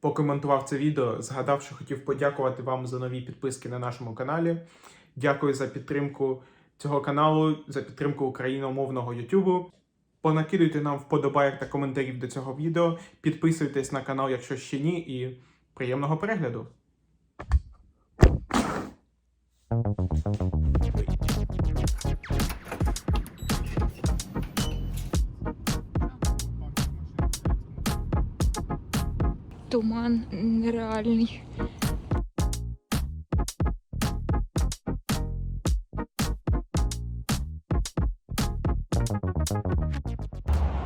поки монтував це відео, згадав, що хотів подякувати вам за нові підписки на нашому каналі. Дякую за підтримку цього каналу, за підтримку україномовного Ютубу. Понакидуйте нам вподобайок та коментарів до цього відео. Підписуйтесь на канал, якщо ще ні, і приємного перегляду. Туман нереальний.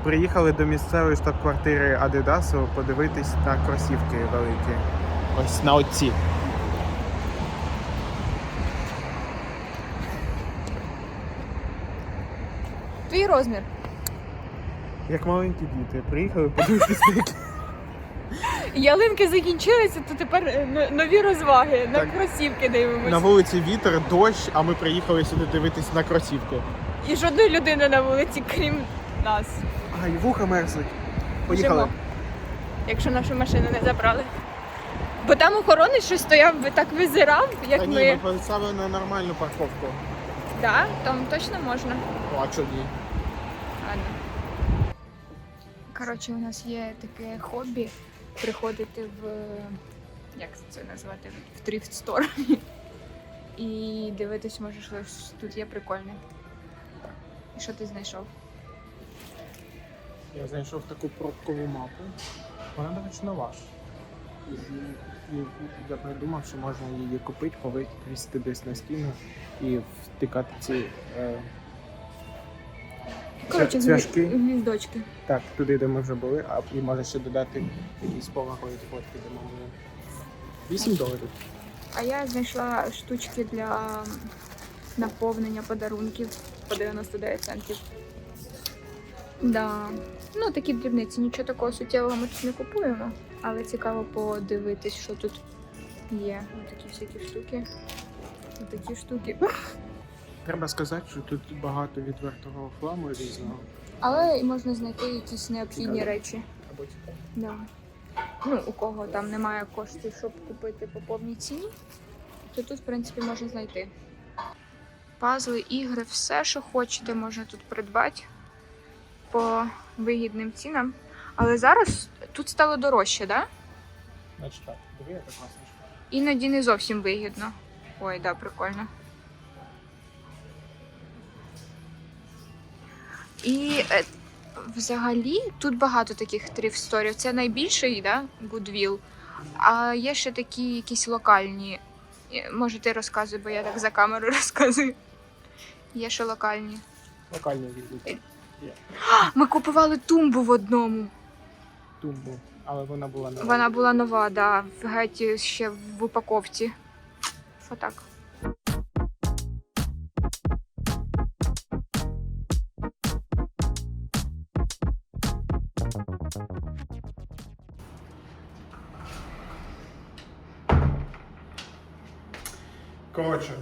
Приїхали до місцевої штаб-квартири Адидасу подивитись на кросівки великі. Ось на оці. Твій розмір. Як маленькі діти, приїхали подивитись на які. Ялинки закінчилися, то тепер е, нові розваги. На Так. кросівки На вулиці вітер, дощ, а ми приїхали сюди дивитись на кросівки. І жодної людини на вулиці, крім нас. Ай, вуха мерзнуть. Живемо. Якщо нашу машину не забрали. Бо там охоронець щось стояв, ви так визирав, як Та ні, ми. ми саме на нормальну парковку. Так, там точно можна. О, а чого ні? Ладно. Коротше, у нас є таке хобі приходити в. як це назвати? В трифт стор. І дивитись, може, щось тут є прикольне. І що ти знайшов? Я знайшов таку пробкову мапу. Вона, до речі, нова. Я придумав, що можна її купити, повісити десь на стіну і втикати ці е, Коротше, цвяшки. гвіздочки. Так, туди, де ми вже були, а і може ще додати якісь поларові фотки, де ми були. 8 доларів. А я знайшла штучки для наповнення подарунків по 99 центів. Да. Ну, такі дрібниці, нічого такого суттєвого ми тут не купуємо, але цікаво подивитись, що тут є. Ось такі всякі штуки. Ось такі штуки. Треба сказати, що тут багато відвертого хламу різного. Але можна знайти якісь необхідні Цікаво. речі. Або цікаво. Да. Ну, у кого там немає коштів, щоб купити по повній ціні, то тут, в принципі, можна знайти. Пазли, ігри, все, що хочете, можна тут придбати по вигідним цінам. Але зараз тут стало дорожче, так? Да? Значить так, диви, яка класна штука. Іноді не зовсім вигідно. Ой, да, прикольно. І е, взагалі тут багато таких трифсторів. Це найбільший, да? Goodwill. А є ще такі якісь локальні. Е, Може, ти розказуй, бо я так за камерою розказую. Є ще локальні. Локальний відлік. Ми купували тумбу в одному. Тумбу. Але вона була нова. Вона була нова, да, в геть ще в упаковці. Отак. Коротше,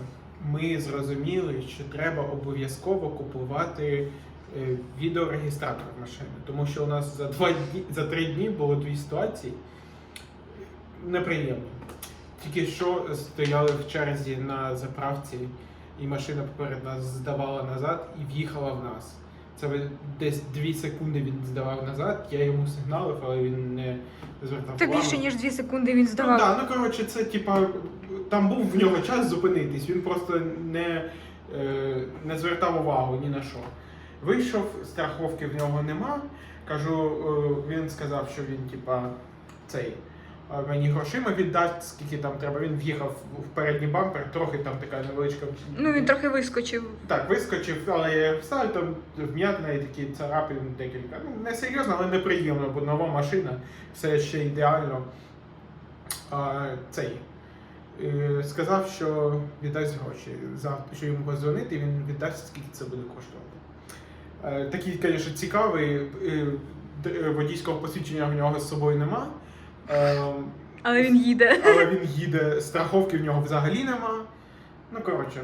ми зрозуміли, що треба обов'язково купувати е, відеорегістратор машини, тому що у нас за два дні, за три дні було дві ситуації неприємно. Тільки що стояли в черзі на заправці, і машина поперед нас здавала назад і в'їхала в нас. Це десь дві секунди він здавав назад. Я йому сигналив, але він не звертав Та більше ніж 2 секунди він Ну, здавав. да, ну коротше, це типа там був в нього час зупинитись, він просто не, е, не звертав увагу ні на що. Вийшов, страховки в нього нема. Кажу, е, він сказав, що він, типа, цей. Мені грошима віддасть, скільки там треба. Він в'їхав в передній бампер, трохи там така невеличка. Ну він трохи вискочив. Так, вискочив, але все там вм'ятна і такі царапин декілька. Ну, не серйозно, але неприємно, бо нова машина, все ще ідеально. А, цей е, сказав, що віддасть гроші. Завтра, що йому позвонити, він віддасть, скільки це буде коштувати. Е, Такий, звісно, цікавий. е, Водійського посвідчення в нього з собою нема. Е, Але він їде. але він їде, страховки в нього взагалі нема. Ну, коротше.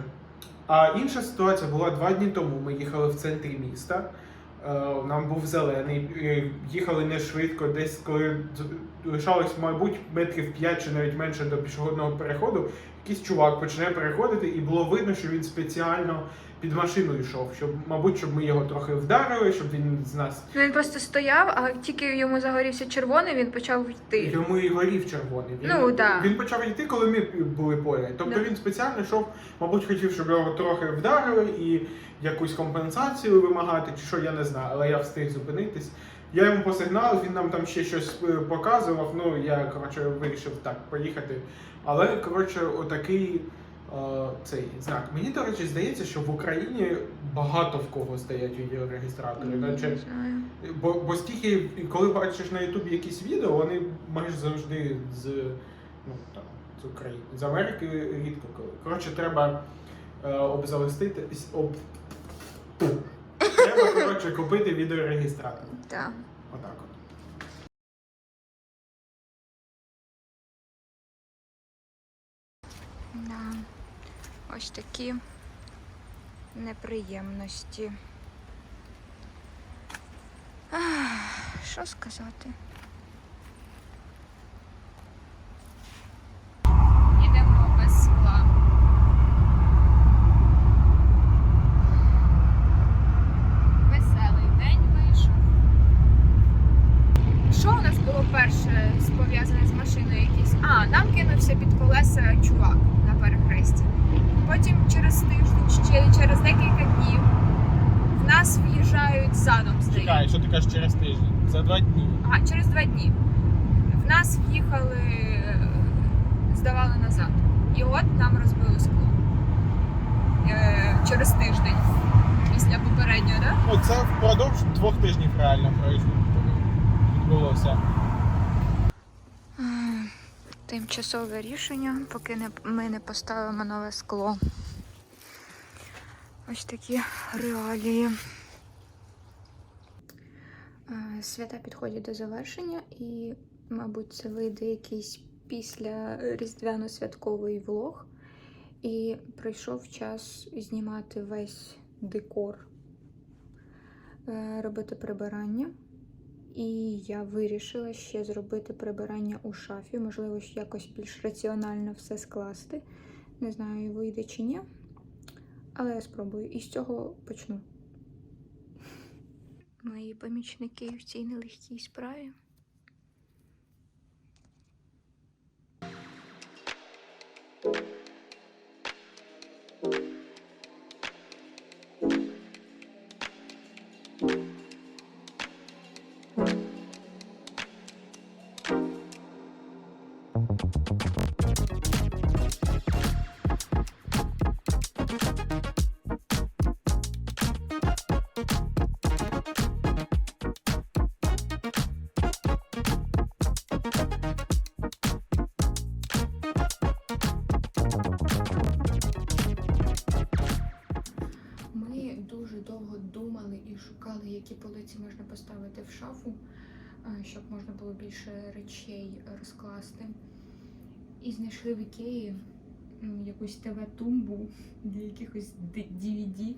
А інша ситуація була два дні тому. Ми їхали в центрі міста. Е, Нам був зелений, е, їхали не швидко, десь коли лишалось, мабуть, метрів 5 чи навіть менше до пішохідного переходу, якийсь чувак почне переходити, і було видно, що він спеціально під машину йшов, щоб, мабуть, щоб ми його трохи вдарили, щоб він з нас Ну, Він просто стояв, а тільки йому загорівся червоний, він почав йти. Йому і горів червоний. Він, Ну, да. він почав йти, коли ми були поряд. Тобто Да. він спеціально йшов, мабуть, хотів, щоб його трохи вдарили і якусь компенсацію вимагати, чи що я не знаю, але я встиг зупинитись. Я йому посигналив, він нам там ще щось е, показував. Ну я коротше вирішив так поїхати. Але коротше, отакий е, цей знак. Мені, до речі, здається, що в Україні багато в кого стоять відеорегістратори. Не Наче знаю. Бо, бо стільки, коли бачиш на Ютубі якісь відео, вони майже завжди з, ну, там, з України. З Америки рідко коли. Коротше, треба е, обзавестити. Об... Треба, коротше, купити відеорегістратор. Так. Отак Да. Ось такі неприємності. Ах, Що сказати? Було перше пов'язане з машиною якісь? А, нам кинувся під колеса чувак на. Потім через тиждень, ще через декілька днів в нас в'їжджають задом здається. що ти кажеш через тиждень? За два дні. А, через два дні. В нас в'їхали, здавали назад. І от нам розбили скло. Е, через тиждень після попереднього, так? Ну, це впродовж двох тижнів реально відбулося. Тимчасове рішення, поки не, ми не поставимо нове скло. Ось такі реалії. Е, Свята підходять до завершення, і, мабуть, це вийде якийсь після різдвяно-святковий влог. І прийшов час знімати весь декор, е, робити прибирання. І я вирішила ще зробити прибирання у шафі, можливо, якось більш раціонально все скласти. Не знаю, вийде чи ні. Але я спробую. І з цього почну. Мої помічники в цій нелегкій справі. В шафу, е, щоб можна було більше речей розкласти. І знайшли в Ікеї якусь ТВ-тумбу для якихось DVD.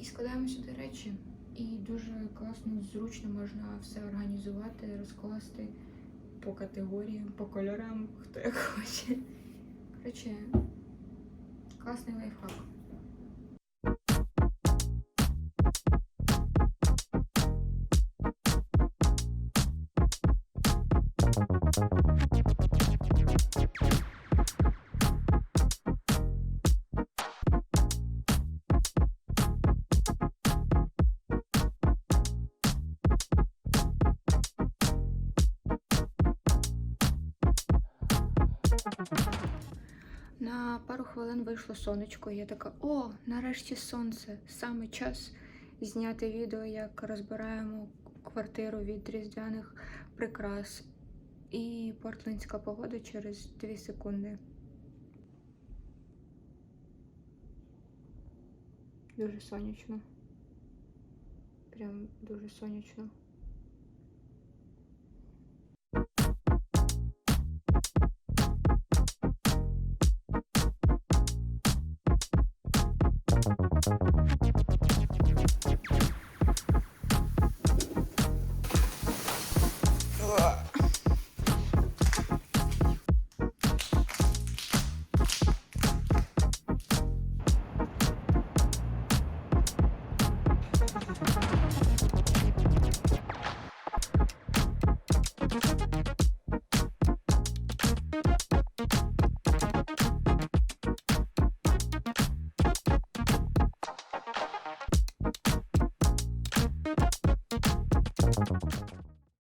І складаємо сюди речі. І дуже класно, зручно можна все організувати, розкласти по категоріям, по кольорам, хто як хоче. Коротше, класний лайфхак. На пару хвилин вийшло сонечко, і я така: о, нарешті сонце! Саме час зняти відео, як розбираємо квартиру від різдвяних прикрас. І портлендська погода через 2 секунди. Дуже сонячно. Прям дуже сонячно. フフフフ。